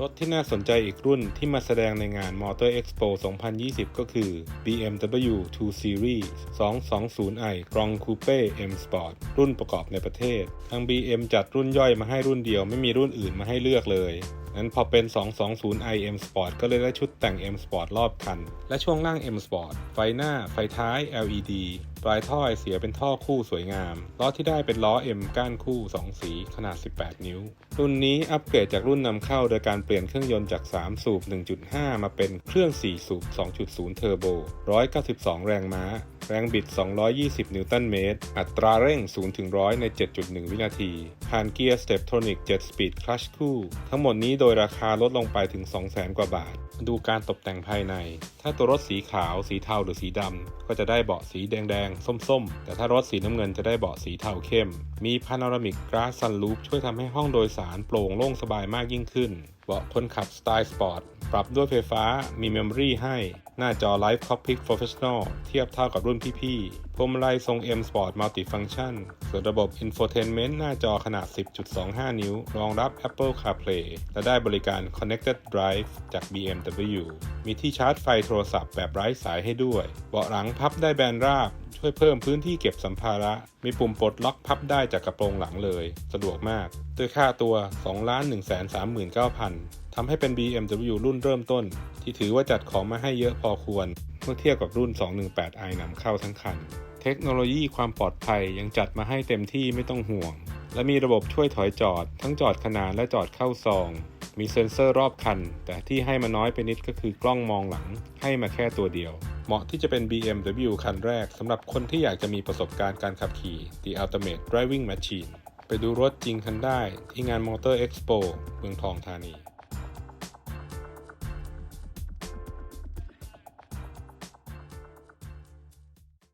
รถที่น่าสนใจอีกรุ่นที่มาแสดงในงาน Motor Expo 2020 ก็คือ BMW 2 Series 220i Grand Coupe M Sport รุ่นประกอบในประเทศ ทาง BM จัดรุ่นย่อยมาให้รุ่นเดียวไม่มีรุ่นอื่นมาให้เลือกเลยนั้นพอเป็น 220i M Sport ก็เลยได้ชุดแต่ง M Sport รอบคัน และช่วงล่าง M Sport ไฟหน้า ไฟท้าย LED ปลายท่อไอเสียเป็นท่อคู่สวยงาม ล้อที่ได้เป็นล้อ M ก้านคู่ 2 สีขนาด 18 นิ้ว รุ่นนี้อัปเกรดจากรุ่นนำเข้าโดยการเปลี่ยนเครื่องยนต์จาก 3 สูบ 1.5 มาเป็นเครื่อง 4 สูบ 2.0 เทอร์โบ 192 แรงม้า แรงบิด 220 นิวตันเมตร อัตราเร่ง 0 ถึง 100 ใน 7.1 วินาทีผ่านเกียร์ Steptronic 7 Speed Clutch คู่ ทั้งหมดนี้โดยราคาลดลงไปถึง 200,000 กว่าบาท ดูการตกแต่งภายใน ถ้าตัวรถสีขาว สีเทาหรือสีดำ ก็จะได้เบาะสีแดงๆ ส้มๆ แต่ถ้ารถสีน้ำเงินจะได้เบาะสีเทาเข้ม มีพา n o รามิกก a า s ซัน o ู p ช่วยทำให้ห้องโดยสารโปร่งโล่งสบายมากยิ่งขึ้น เบาะคนขับสไตล์สปอร์ต ปรับด้วยไฟฟ้า มีเมมโมรี่ให้ หน้าจอ Live Cockpit Professional เทียบเท่ากับรุ่นพี่ๆพวงมาลัยทรง M Sport Multifunction ส่วนระบบ Infotainment หน้าจอขนาด 10.25 นิ้ว รองรับ Apple CarPlay และได้บริการ Connected Drive จาก BMW มีที่ชาร์จไฟโทรศัพท์แบบไร้สายให้ด้วย เบาะหลังพับได้แบนราบ ช่วยเพิ่มพื้นที่เก็บสัมภาระ มีปุ่มปลดล็อกพับได้จากกระโปรงหลังเลย สะดวกมาก ด้วยค่าตัว 2 1 3 9 0 0 0ทำให้เป็น BMW รุ่นเริ่มต้น ที่ถือว่าจัดของมาให้เยอะพอควร เมื่อเทียบกับรุ่น 218i นำเข้าทั้งคัน เทคโนโลยีความปลอดภัยยังจัดมาให้เต็มที่ไม่ต้องห่วง และมีระบบช่วยถอยจอด ทั้งจอดขนานและจอดเข้าซองมีเซ็นเซอร์รอบคัน แต่ที่ให้มาน้อยไปนิดก็คือกล้องมองหลัง ให้มาแค่ตัวเดียว เหมาะที่จะเป็น BMW คันแรกสำหรับคนที่อยากจะมีประสบการณ์การขับขี่ The Ultimate Driving Machine ไปดูรถจริงคันได้ที่งาน Motor Expo เมืองทองธานี